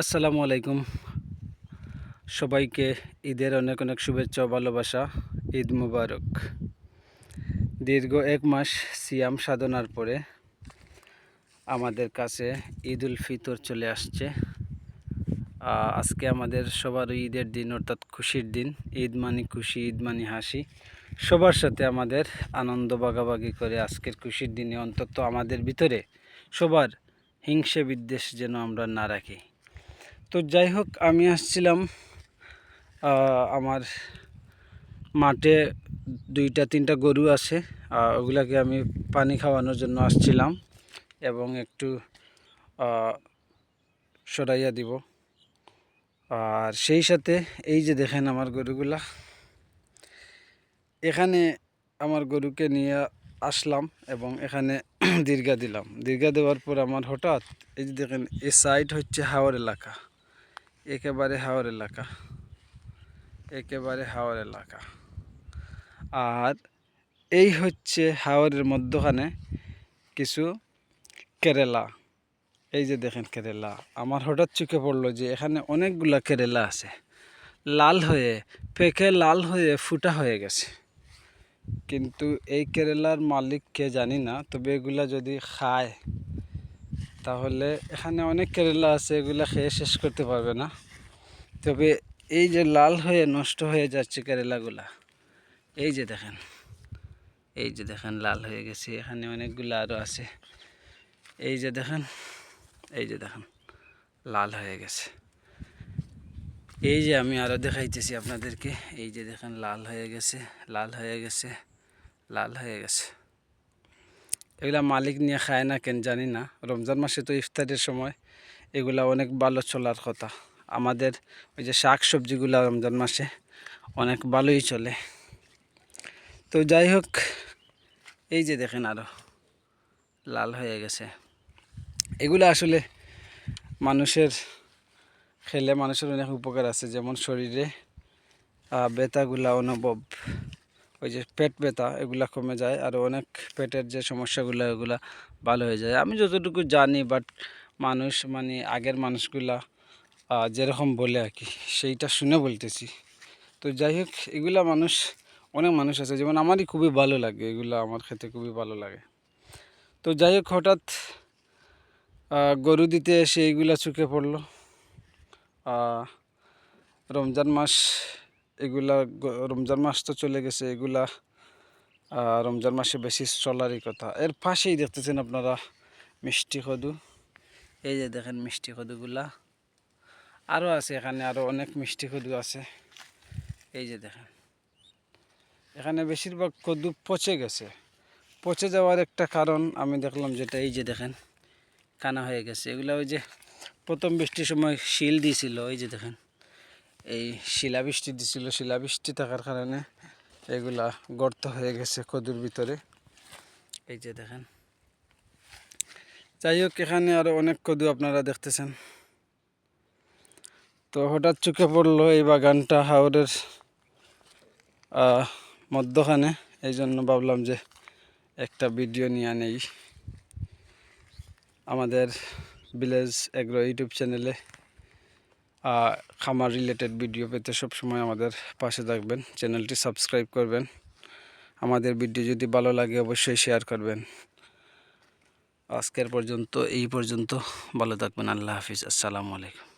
আসসালামু আলাইকুম। সবাইকে ঈদের অনেক অনেক শুভেচ্ছা ভালোবাসা। ঈদ মুবারক। দীর্ঘ এক মাস সিয়াম সাধনার পরে আমাদের কাছে ঈদ উল ফিতর চলে আসছে। আজকে আমাদের সবার ঈদের দিন অর্থাৎ খুশির দিন। ঈদ মানি খুশি, ঈদ মানি হাসি। সবার সাথে আমাদের আনন্দ বাগাবাগি করে আজকের খুশির দিনে অন্তত আমাদের ভিতরে সবার হিংসে বিদ্বেষ যেন আমরা না রাখি। তো যাই হোক, আমি আসছিলাম আমার মাঠে দুইটা, তিনটা গরু আছে ওগুলাকে আমি পানি খাওয়ানোর জন্য আসছিলাম এবং একটু সরাইয়া দিব। আর সেই সাথে এই যে দেখেন আমার গরুগুলা, এখানে আমার গরুকে নিয়ে আসলাম এবং এখানে দীর্ঘা দিলাম। দীর্ঘা দেওয়ার পর আমার হঠাৎ এই যে দেখেন, এ সাইড হচ্ছে হাওয়ার এলাকা। একেবারে হাওর এলাকা। একেবারে হাওর এলাকা। আর এই হচ্ছে হাওরের মধ্যখানে কিছু কেরালা। এই যে দেখেন কেরালা। আমার হঠাৎ চোখে পড়ল যে এখানে অনেকগুলা কেরালা আছে। লাল হয়ে, পেকে লাল হয়ে ফুটা হয়ে গেছে। কিন্তু এই কেরালার মালিক কে জানি না, তবে এগুলা যদি খায় তাহলে এখানে অনেক কেরালা আছে, এগুলা খেয়ে শেষ করতে পারবে না। তবে এই যে লাল হয়ে নষ্ট হয়ে যাচ্ছে কেরালাগুলা, এই যে দেখেন, এই যে দেখেন লাল হয়ে গেছে, এখানে অনেকগুলো আরও আছে। এই যে দেখেন, এই যে দেখেন, লাল হয়ে গেছে। এই যে আমি আরও দেখাইতেছি আপনাদেরকে, এই যে দেখেন লাল হয়ে গেছে, লাল হয়ে গেছে, লাল হয়ে গেছে। এগুলা মালিক নিয়ে খায় না কেন জানি না। রমজান মাসে তো ইফতারের সময় এগুলা অনেক ভালো চলার কথা। আমাদের ওই যে শাক সবজিগুলা রমজান মাসে অনেক ভালোই চলে। তো যাই হোক, এই যে দেখেন আরও লাল হয়ে গেছে। এগুলো আসলে মানুষের, খেলে মানুষের অনেক উপকার আছে, যেমন শরীরে ব্যথাগুলা অনুভব। ওই যে পেট ব্যথা, এগুলা কমে যায় আর অনেক পেটের যে সমস্যাগুলো, এগুলা ভালো হয়ে যায়। আমি যতটুকু জানি বাট মানুষ মানে আগের মানুষগুলা যেরকম বলে আর কি, সেইটা শুনে বলতেছি। তো যাই হোক, এগুলা মানুষ, অনেক মানুষ আছে, যেমন আমারই খুবই ভালো লাগে, এগুলো আমার খেতে খুবই ভালো লাগে। তো যাই হোক, হঠাৎ গরু দিতে এসে এইগুলা চুকে পড়ল। রমজান মাস এগুলা রমজান মাস তো চলে গেছে, এগুলা রমজান মাসে বেশি চলারই কথা। এর পাশেই দেখতেছেন আপনারা মিষ্টি কদু। এই যে দেখেন মিষ্টি কদুগুলা। আরও আছে এখানে আরও অনেক মিষ্টি কদু আছে। এই যে দেখেন। এখানে বেশিরভাগ কদু পচে গেছে। পচে যাওয়ার একটা কারণ আমি দেখলাম যেটা, এই যে দেখেন, কানা হয়ে গেছে। এগুলো ওই যে প্রথম বৃষ্টির সময় শিল দিয়েছিল এই যে দেখেন। এই শিলাবৃষ্টি দিছিল শিলাবৃষ্টি থাকার কারণে এগুলা গর্ত হয়ে গেছে কদুর ভিতরে। এই যে দেখেন। যাই হোক এখানে আরও অনেক কদু আপনারা দেখতেছেন। তো হঠাৎ চোখে পড়ল এই বাগানটা হাওরের আহ, মধ্যখানে। এই জন্য ভাবলাম যে একটা ভিডিও নিয়ে নেই আমাদের ভিলেজ এগ্রো ইউটিউব চ্যানেলে খামার রিলেটেড ভিডিও পেতে সবসময় আমাদের পাশে থাকবেন। চ্যানেলটি সাবস্ক্রাইব করবেন। আমাদের ভিডিও যদি ভালো লাগে, অবশ্যই শেয়ার করবেন। আজকের পর্যন্ত, এই পর্যন্ত। ভালো থাকবেন। আল্লাহ হাফিজ। আসসালামু আলাইকুম।